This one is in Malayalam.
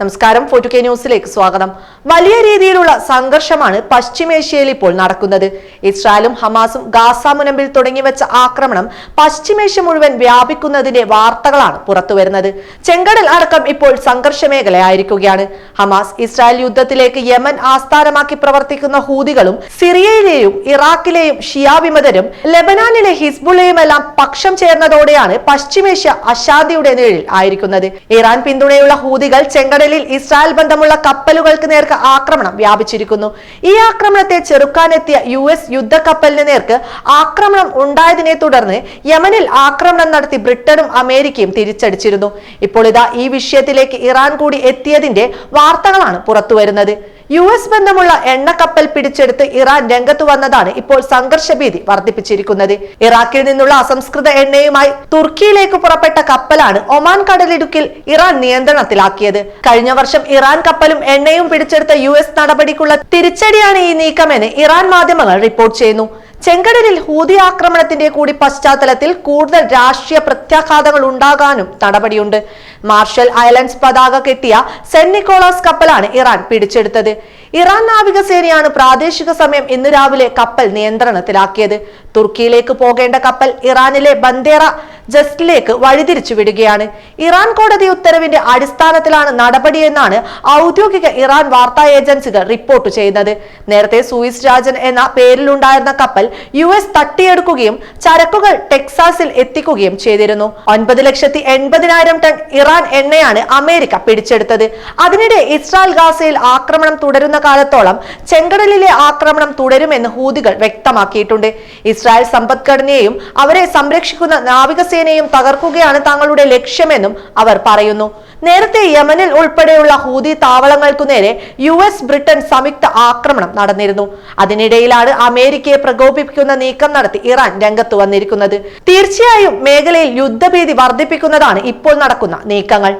നമസ്കാരം. ഫോർട്ടു കെ ന്യൂസിലേക്ക് സ്വാഗതം. വലിയ രീതിയിലുള്ള സംഘർഷമാണ് പശ്ചിമേഷ്യയിൽ ഇപ്പോൾ നടക്കുന്നത്. ഇസ്രായേലും ഹമാസും ഗാസ മുനമ്പിൽ തുടങ്ങിവെച്ച ആക്രമണം പശ്ചിമേഷ്യ മുഴുവൻ വ്യാപിക്കുന്നതിന്റെ വാർത്തകളാണ് പുറത്തുവരുന്നത്. ചെങ്കടൽ അടക്കം ഇപ്പോൾ സംഘർഷ മേഖലയായിരിക്കുകയാണ് ഹമാസ് ഇസ്രായേൽ യുദ്ധത്തിലേക്ക് യമൻ ആസ്ഥാനമാക്കി പ്രവർത്തിക്കുന്ന ഹൂതികളും സിറിയയിലെയും ഇറാഖിലെയും ഷിയ വിമതരും ലെബനാനിലെ ഹിസ്ബുള്ളയുമെല്ലാം പക്ഷം ചേർന്നതോടെയാണ് പശ്ചിമേഷ്യ അശാന്തിയുടെ നിഴലിൽ ആയിരിക്കുന്നത്. ഇറാൻ പിന്തുണയുള്ള ഹൂതികൾ ചെങ്കടലിൽ ഇസ്രായേൽ ബന്ധമുള്ള കപ്പലുകൾക്ക് നേർക്ക് ആക്രമണം വ്യാപിച്ചിരിക്കുന്നു. ഈ ആക്രമണത്തെ ചെറുക്കാനെത്തിയ യു എസ് യുദ്ധക്കപ്പലിന് നേർക്ക് ആക്രമണം ഉണ്ടായതിനെ തുടർന്ന് യമനിൽ ആക്രമണം നടത്തി ബ്രിട്ടനും അമേരിക്കയും തിരിച്ചടിച്ചിരുന്നു. ഇപ്പോൾ ഇതാ ഈ വിഷയത്തിലേക്ക് ഇറാൻ കൂടി എത്തിയതിന്റെ വാർത്തകളാണ് പുറത്തുവരുന്നത് യു എസ് ബന്ധമുള്ള എണ്ണക്കപ്പൽ പിടിച്ചെടുത്ത് ഇറാൻ രംഗത്ത് വന്നതാണ് ഇപ്പോൾ സംഘർഷഭീതി വർദ്ധിപ്പിച്ചിരിക്കുന്നത്. ഇറാഖിൽ നിന്നുള്ള അസംസ്കൃത എണ്ണയുമായി തുർക്കിയിലേക്ക് പുറപ്പെട്ട കപ്പലാണ് ഒമാൻ കടലിടുക്കിൽ ഇറാൻ നിയന്ത്രണത്തിലാക്കിയത്. കഴിഞ്ഞ വർഷം ഇറാൻ കപ്പലും എണ്ണയും പിടിച്ചെടുത്ത യു എസ് നടപടിക്കുള്ള തിരിച്ചടിയാണ് ഈ നീക്കമെന്ന് ഇറാൻ മാധ്യമങ്ങൾ റിപ്പോർട്ട് ചെയ്യുന്നു. ചെങ്കടലിൽ ഹൂതി ആക്രമണത്തിന്റെ കൂടി പശ്ചാത്തലത്തിൽ കൂടുതൽ രാഷ്ട്രീയ പ്രത്യാഘാതങ്ങൾ ഉണ്ടാകാനും നടപടിയുണ്ട്. മാർഷൽ ഐലൻഡ്സ് പതാക കെട്ടിയ സെന്റ് നിക്കോളാസ് കപ്പലാണ് ഇറാൻ പിടിച്ചെടുത്തത്. ഇറാൻ നാവികസേനയാണ് പ്രാദേശിക സമയം ഇന്ന് രാവിലെ കപ്പൽ നിയന്ത്രണത്തിലാക്കിയത്. തുർക്കിയിലേക്ക് പോകേണ്ട കപ്പൽ ഇറാനിലെ ബന്ദേറ ജസ്റ്റിലേക്ക് വഴിതിരിച്ചു വിടുകയാണ്. ഇറാൻ കോടതി ഉത്തരവിന്റെ അടിസ്ഥാനത്തിലാണ് നടപടിയെന്നാണ് ഔദ്യോഗിക ഇറാൻ വാർത്താ ഏജൻസികൾ റിപ്പോർട്ട് ചെയ്യുന്നത്. നേരത്തെ സൂയിസ് രാജൻ എന്ന പേരിലുണ്ടായിരുന്ന കപ്പൽ യു എസ് തട്ടിയെടുക്കുകയും ചരക്കുകൾ ടെക്സാസിൽ എത്തിക്കുകയും ചെയ്തിരുന്നു. ഒൻപത് ലക്ഷത്തി എൺപതിനായിരം ടൺ ഇറാൻ എണ്ണയാണ് അമേരിക്ക പിടിച്ചെടുത്തത്. അതിനിടെ ഇസ്രായേൽ ഗാസയിൽ ആക്രമണം തുടരുന്ന കാലത്തോളം ചെങ്കടലിലെ ആക്രമണം തുടരുമെന്ന് ഹൂതികൾ വ്യക്തമാക്കിയിട്ടുണ്ട്. ഇസ്രായേൽ സമ്പദ്ഘടനയെയും അവരെ സംരക്ഷിക്കുന്ന നാവികസേനയും തകർക്കുകയാണ് തങ്ങളുടെ ലക്ഷ്യമെന്നും അവർ പറയുന്നു. നേരത്തെ യമനിൽ ഉൾപ്പെടെയുള്ള ഹൂതി താവളങ്ങൾക്കു നേരെ യു എസ് ബ്രിട്ടൻ സംയുക്ത ആക്രമണം നടന്നിരുന്നു. അതിനിടയിലാണ് അമേരിക്കയെ പ്രകോപിപ്പിക്കുന്ന നീക്കം നടത്തി ഇറാൻ രംഗത്ത് വന്നിരിക്കുന്നത്. തീർച്ചയായും മേഖലയിൽ യുദ്ധഭീതി വർദ്ധിപ്പിക്കുന്നതാണ് ഇപ്പോൾ നടക്കുന്ന നീക്കങ്ങൾ.